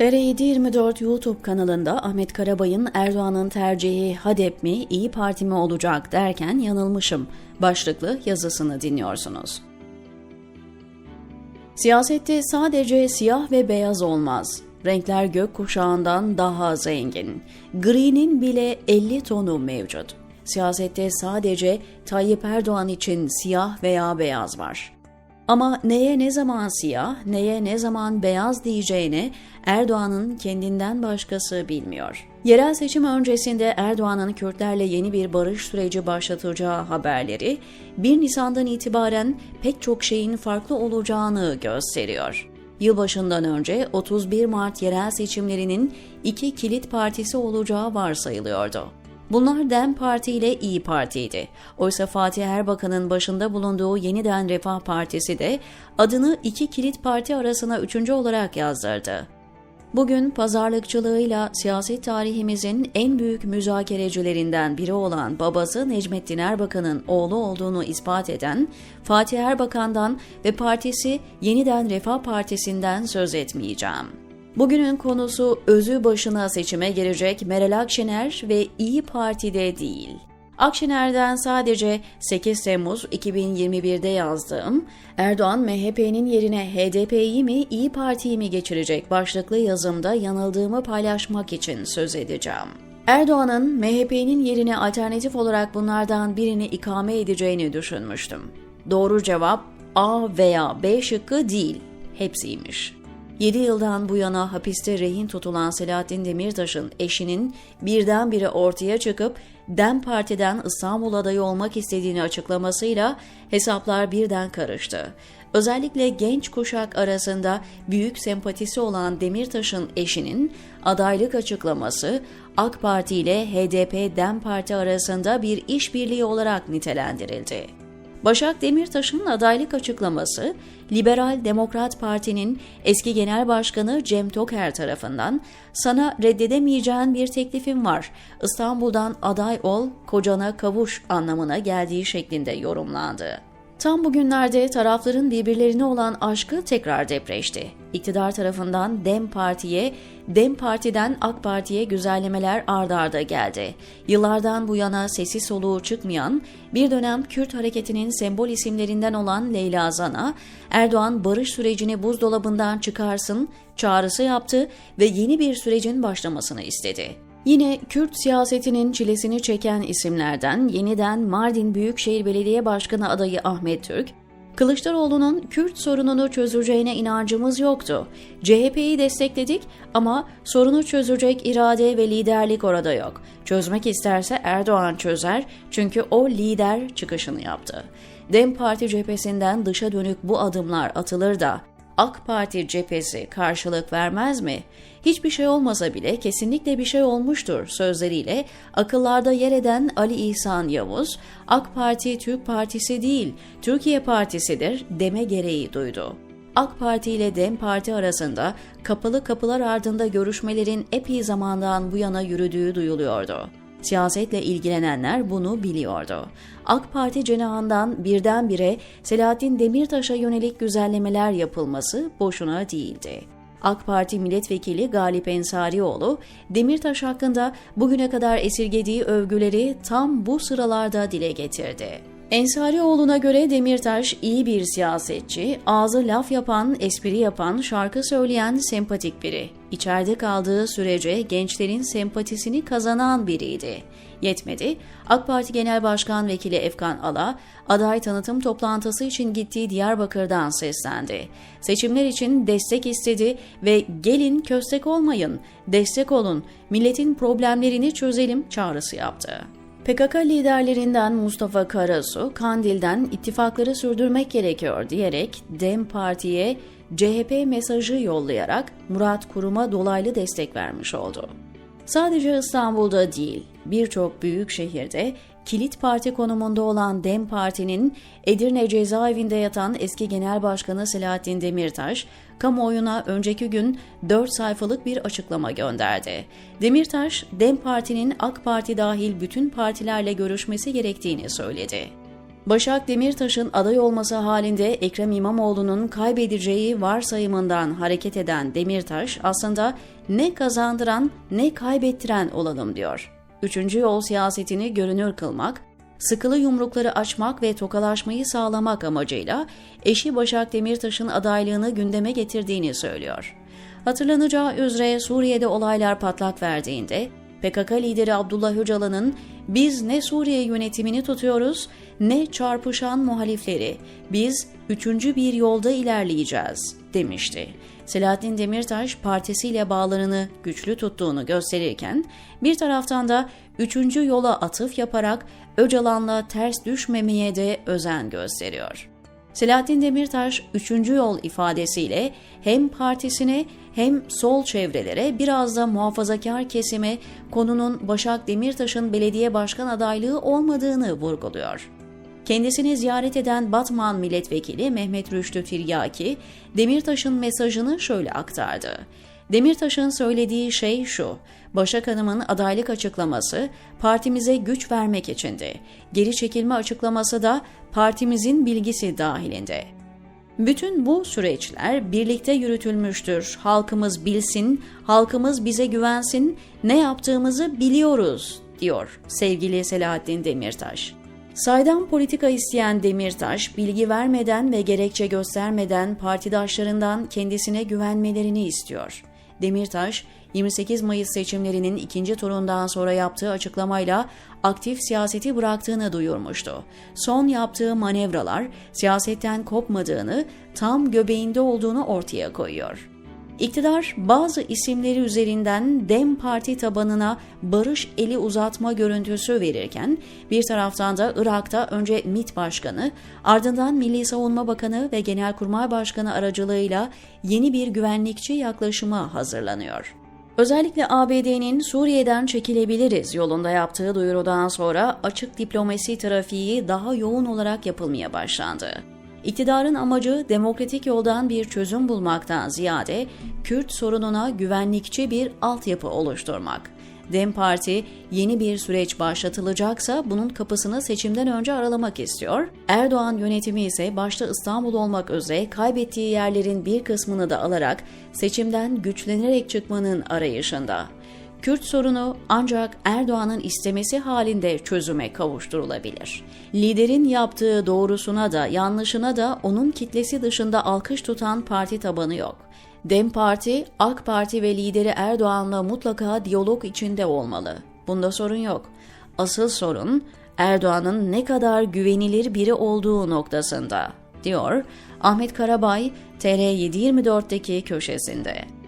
TR724 YouTube kanalında Ahmet Karabay'ın Erdoğan'ın tercihi HADEP mi, İyi Parti mi olacak derken yanılmışım başlıklı yazısını dinliyorsunuz. Siyasette sadece siyah ve beyaz olmaz. Renkler gökkuşağından daha zengin. Gri'nin bile 50 tonu mevcut. Siyasette sadece Tayyip Erdoğan için siyah veya beyaz var. Ama neye ne zaman siyah, neye ne zaman beyaz diyeceğini Erdoğan'ın kendinden başkası bilmiyor. Yerel seçim öncesinde Erdoğan'ın Kürtlerle yeni bir barış süreci başlatacağı haberleri 1 Nisan'dan itibaren pek çok şeyin farklı olacağını gösteriyor. Yılbaşından önce 31 Mart yerel seçimlerinin iki kilit partisi olacağı varsayılıyordu. Bunlar DEM Parti ile İyi Parti'ydi. Oysa Fatih Erbakan'ın başında bulunduğu Yeniden Refah Partisi de adını iki kilit parti arasına üçüncü olarak yazdırdı. Bugün pazarlıkçılığıyla siyasi tarihimizin en büyük müzakerecilerinden biri olan babası Necmettin Erbakan'ın oğlu olduğunu ispat eden Fatih Erbakan'dan ve partisi Yeniden Refah Partisi'nden söz etmeyeceğim. Bugünün konusu özü başına seçime girecek Meral Akşener ve İyi Parti'de değil. Akşener'den sadece 8 Temmuz 2021'de yazdığım Erdoğan MHP'nin yerine HDP'yi mi İyi Parti'yi mi geçirecek başlıklı yazımda yanıldığımı paylaşmak için söz edeceğim. Erdoğan'ın MHP'nin yerine alternatif olarak bunlardan birini ikame edeceğini düşünmüştüm. Doğru cevap A veya B şıkkı değil, hepsiymiş. 7 yıldan bu yana hapiste rehin tutulan Selahattin Demirtaş'ın eşinin birdenbire ortaya çıkıp DEM Parti'den İstanbul adayı olmak istediğini açıklamasıyla hesaplar birden karıştı. Özellikle genç kuşak arasında büyük sempatisi olan Demirtaş'ın eşinin adaylık açıklaması AK Parti ile HDP DEM Parti arasında bir işbirliği olarak nitelendirildi. Başak Demirtaş'ın adaylık açıklaması, Liberal Demokrat Parti'nin eski genel başkanı Cem Toker tarafından sana reddedemeyeceğin bir teklifim var. İstanbul'dan aday ol, kocana kavuş anlamına geldiği şeklinde yorumlandı. Tam bugünlerde tarafların birbirlerine olan aşkı tekrar depreşti. İktidar tarafından DEM Parti'ye, DEM Parti'den AK Parti'ye güzellemeler ardarda arda geldi. Yıllardan bu yana sesi soluğu çıkmayan, bir dönem Kürt hareketinin sembol isimlerinden olan Leyla Zana, Erdoğan barış sürecini buzdolabından çıkarsın çağrısı yaptı ve yeni bir sürecin başlamasını istedi. Yine Kürt siyasetinin çilesini çeken isimlerden yeniden Mardin Büyükşehir Belediye Başkanı adayı Ahmet Türk, Kılıçdaroğlu'nun Kürt sorununu çözeceğine inancımız yoktu. CHP'yi destekledik ama sorunu çözecek irade ve liderlik orada yok. Çözmek isterse Erdoğan çözer çünkü o lider çıkışını yaptı. Dem Parti cephesinden dışa dönük bu adımlar atılır da AK Parti cephesi karşılık vermez mi? Hiçbir şey olmasa bile kesinlikle bir şey olmuştur sözleriyle akıllarda yer eden Ali İhsan Yavuz, AK Parti Türk Partisi değil, Türkiye Partisidir deme gereği duydu. AK Parti ile DEM Parti arasında kapalı kapılar ardında görüşmelerin epey zamandan bu yana yürüdüğü duyuluyordu. Siyasetle ilgilenenler bunu biliyordu. AK Parti cenahından birdenbire Selahattin Demirtaş'a yönelik güzellemeler yapılması boşuna değildi. AK Parti milletvekili Galip Ensarioğlu, Demirtaş hakkında bugüne kadar esirgediği övgüleri tam bu sıralarda dile getirdi. Ensarioğlu'na göre Demirtaş iyi bir siyasetçi, ağzı laf yapan, espri yapan, şarkı söyleyen sempatik biri. İçeride kaldığı sürece gençlerin sempatisini kazanan biriydi. Yetmedi, AK Parti Genel Başkan Vekili Efkan Ala, aday tanıtım toplantısı için gittiği Diyarbakır'dan seslendi. Seçimler için destek istedi ve gelin köstek olmayın, destek olun, milletin problemlerini çözelim çağrısı yaptı. PKK liderlerinden Mustafa Karasu, Kandil'den ittifakları sürdürmek gerekiyor diyerek DEM Parti'ye CHP mesajı yollayarak Murat Kurum'a dolaylı destek vermiş oldu. Sadece İstanbul'da değil, birçok büyük şehirde kilit parti konumunda olan DEM Parti'nin Edirne cezaevinde yatan eski genel başkanı Selahattin Demirtaş, kamuoyuna önceki gün 4 sayfalık bir açıklama gönderdi. Demirtaş, DEM Parti'nin AK Parti dahil bütün partilerle görüşmesi gerektiğini söyledi. Başak Demirtaş'ın aday olması halinde Ekrem İmamoğlu'nun kaybedeceği varsayımından hareket eden Demirtaş aslında ne kazandıran ne kaybettiren olalım diyor. Üçüncü yol siyasetini görünür kılmak, sıkılı yumrukları açmak ve tokalaşmayı sağlamak amacıyla eşi Başak Demirtaş'ın adaylığını gündeme getirdiğini söylüyor. Hatırlanacağı üzere Suriye'de olaylar patlak verdiğinde PKK lideri Abdullah Öcalan'ın biz ne Suriye yönetimini tutuyoruz ne çarpışan muhalifleri, biz üçüncü bir yolda ilerleyeceğiz demişti. Selahattin Demirtaş partisiyle bağlarını güçlü tuttuğunu gösterirken bir taraftan da üçüncü yola atıf yaparak Öcalan'la ters düşmemeye de özen gösteriyor. Selahattin Demirtaş üçüncü yol ifadesiyle hem partisine hem sol çevrelere biraz da muhafazakar kesime konunun Başak Demirtaş'ın belediye başkan adaylığı olmadığını vurguluyor. Kendisini ziyaret eden Batman milletvekili Mehmet Rüştü Tiryaki, Demirtaş'ın mesajını şöyle aktardı. Demirtaş'ın söylediği şey şu, Başak Hanım'ın adaylık açıklaması partimize güç vermek içindi. Geri çekilme açıklaması da partimizin bilgisi dahilinde. Bütün bu süreçler birlikte yürütülmüştür. Halkımız bilsin, halkımız bize güvensin, ne yaptığımızı biliyoruz, diyor sevgili Selahattin Demirtaş. Saydam politika isteyen Demirtaş, bilgi vermeden ve gerekçe göstermeden partidaşlarından kendisine güvenmelerini istiyor. Demirtaş, 28 Mayıs seçimlerinin ikinci turundan sonra yaptığı açıklamayla aktif siyaseti bıraktığını duyurmuştu. Son yaptığı manevralar siyasetten kopmadığını, tam göbeğinde olduğunu ortaya koyuyor. İktidar bazı isimleri üzerinden Dem Parti tabanına barış eli uzatma görüntüsü verirken bir taraftan da Irak'ta önce MİT Başkanı ardından Milli Savunma Bakanı ve Genelkurmay Başkanı aracılığıyla yeni bir güvenlikçi yaklaşıma hazırlanıyor. Özellikle ABD'nin Suriye'den çekilebiliriz yolunda yaptığı duyurudan sonra açık diplomasi trafiği daha yoğun olarak yapılmaya başlandı. İktidarın amacı demokratik yoldan bir çözüm bulmaktan ziyade Kürt sorununa güvenlikçi bir altyapı oluşturmak. Dem Parti yeni bir süreç başlatılacaksa bunun kapısını seçimden önce aralamak istiyor. Erdoğan yönetimi ise başta İstanbul olmak üzere kaybettiği yerlerin bir kısmını da alarak seçimden güçlenerek çıkmanın arayışında. Kürt sorunu ancak Erdoğan'ın istemesi halinde çözüme kavuşturulabilir. Liderin yaptığı doğrusuna da yanlışına da onun kitlesi dışında alkış tutan parti tabanı yok. Dem Parti, AK Parti ve lideri Erdoğan'la mutlaka diyalog içinde olmalı. Bunda sorun yok. Asıl sorun Erdoğan'ın ne kadar güvenilir biri olduğu noktasında, diyor Ahmet Karabay TR724'deki köşesinde.